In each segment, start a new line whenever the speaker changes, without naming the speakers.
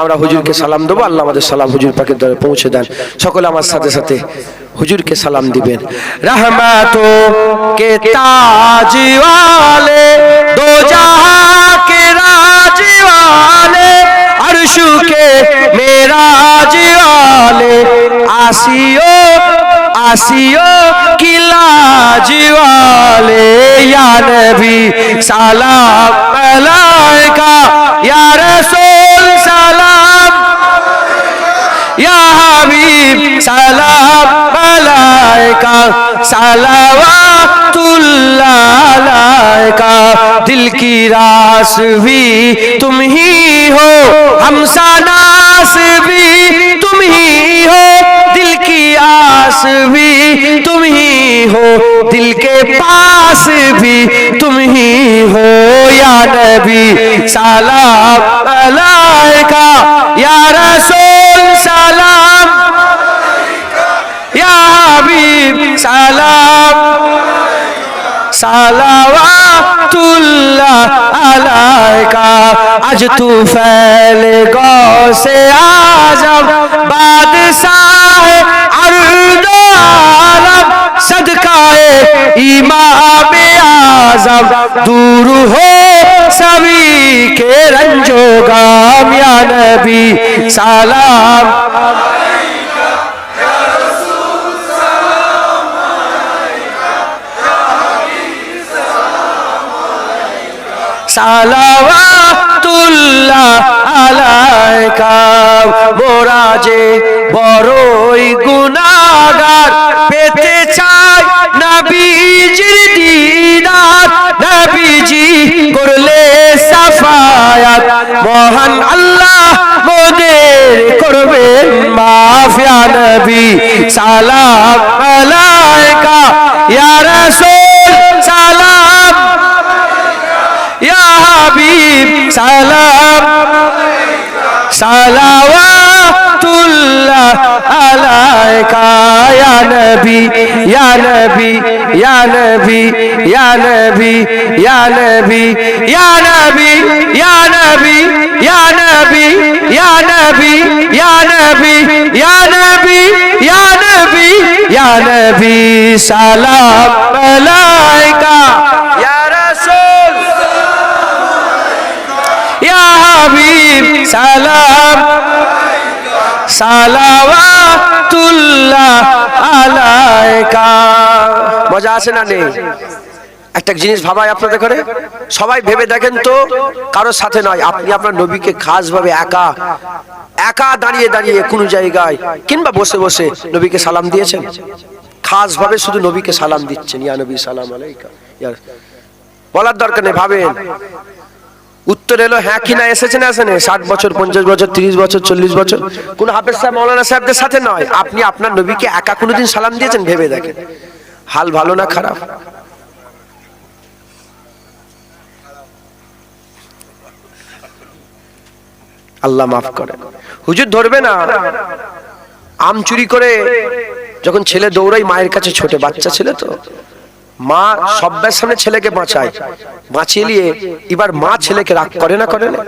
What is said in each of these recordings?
আমরা হুজুরকে সালাম দেবো, আল্লাহ আমাদের সালাম হুজুর পাকের দ্বারা পৌঁছে দেন। সকলে আমার সাথে সাথে হুজুরকে সালাম দিবেন। রহমত কে তাজিওয়ালে দো রাজিওয়ালে রাজওয়ালে আরশু কে মেরাজিওয়ালে, আসিও আসিও কিলা জিওয়ালে ইয়া নবী সালাম আলাইকা, ইয়া রাসূল या हबीब, सलाम दिल की रास भी तुम ही हो, हमसा नास भी तुम ही हो। दिल की आस भी तुम ही हो, दिल के पास भी तुम ही हो। या नबी, सलाम सलावातुल्लाह अलैका आज तू फैल गौ से आज़म बादशाह अर्द आलम सदकाए इमाम आज़म दूर हो सभी के रंजो गाम या नबी सलाम সালাওয়াতুল্লাহ আলাইকা যে বড়ই গুনাহগার, পেতে চাই নবীজির দিদার, নবীজি করলে সাফায়াত, মহান আল্লাহ মোদের করবেন মাফিয়া নবী, সালাম আলাইকা, ইয়া রাসূল সালাওয়াতুল্লাহ আলাইকা ইয়া নবী ইয়া নবী ইয়া নবী ইয়া নবী ইয়া নবী ইয়া নবী ইয়া নবী ইয়া নবী ইয়া নবী ইয়া নবী ইয়া নবী ইয়া নবী ইয়া নবী সালাম আলাইকা ইয়া রাসূল সালাম মজা আছে না নেই? একটা জিনিস ভাবাই আপনাদের করে সবাই ভেবে দেখেন তো কারোর সাথে নয়, আপনি আপনার নবীকে খাস ভাবে একা একা দাঁড়িয়ে দাঁড়িয়ে কোন জায়গায় কিংবা বসে বসে নবীকে সালাম দিয়েছেন? খাস ভাবে শুধু নবীকে সালাম দিচ্ছেন, ইয়া নবী সালাম আলাইকা, ইয়া বলার দরকার নেই, ভাবেন। উত্তর এলো হ্যাঁ কি না, এসেছেন আসেন ষাট বছর, পঞ্চাশ বছর, তিরিশ বছর, চল্লিশ বছর। কোন হাফেজ সাহেব, মৌলানা সাহেবদের সাথে নয়। আপনি আপনার নবীকে একা কোনোদিন সালাম দিয়েছেন ভেবে দেখেন। হাল ভালো না খারাপ? আল্লাহ মাফ করে হুজুর ধরবে না। আম চুরি করে যখন ছেলে দৌড়াই মায়ের কাছে ছোট, বাচ্চা ছেলে তো। মা সব্যের সামনে ছেলেকে বাঁচায়। বাঁচিয়ে নিয়ে এবার মা ছেলেকে রাগ করে না করে না?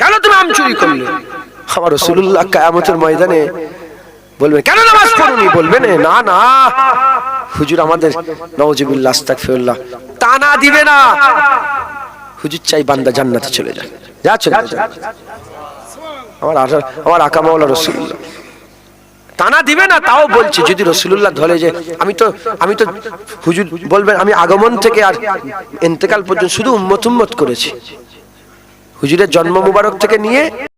কেন তুমি আম চুরি করলে? আমার রসুল্লাহ কায়ামতের ময়দানে বলবে, কেন নামাজ পড়ুনি? বলবে না না হুজুর আমাদের, নওজিবুল্লাহ, আস্তাগফিরুল্লাহ, তা না দিবে না। হুজুর চাই বান্দা জান্নাতে চলে যায়। যা চলে যা আমার আমার আকা মাওলা রসুল্লাহ টানা দিবে না, তাও বলছি। যদি রসুল্লাহ ধরে যে আমি তো আমি তো হুজুর বলবেন, আমি আগমন থেকে আর এন্তেকাল পর্যন্ত শুধু উম্মত উম্মত করেছি। হুজুরের জন্ম মুবারক থেকে নিয়ে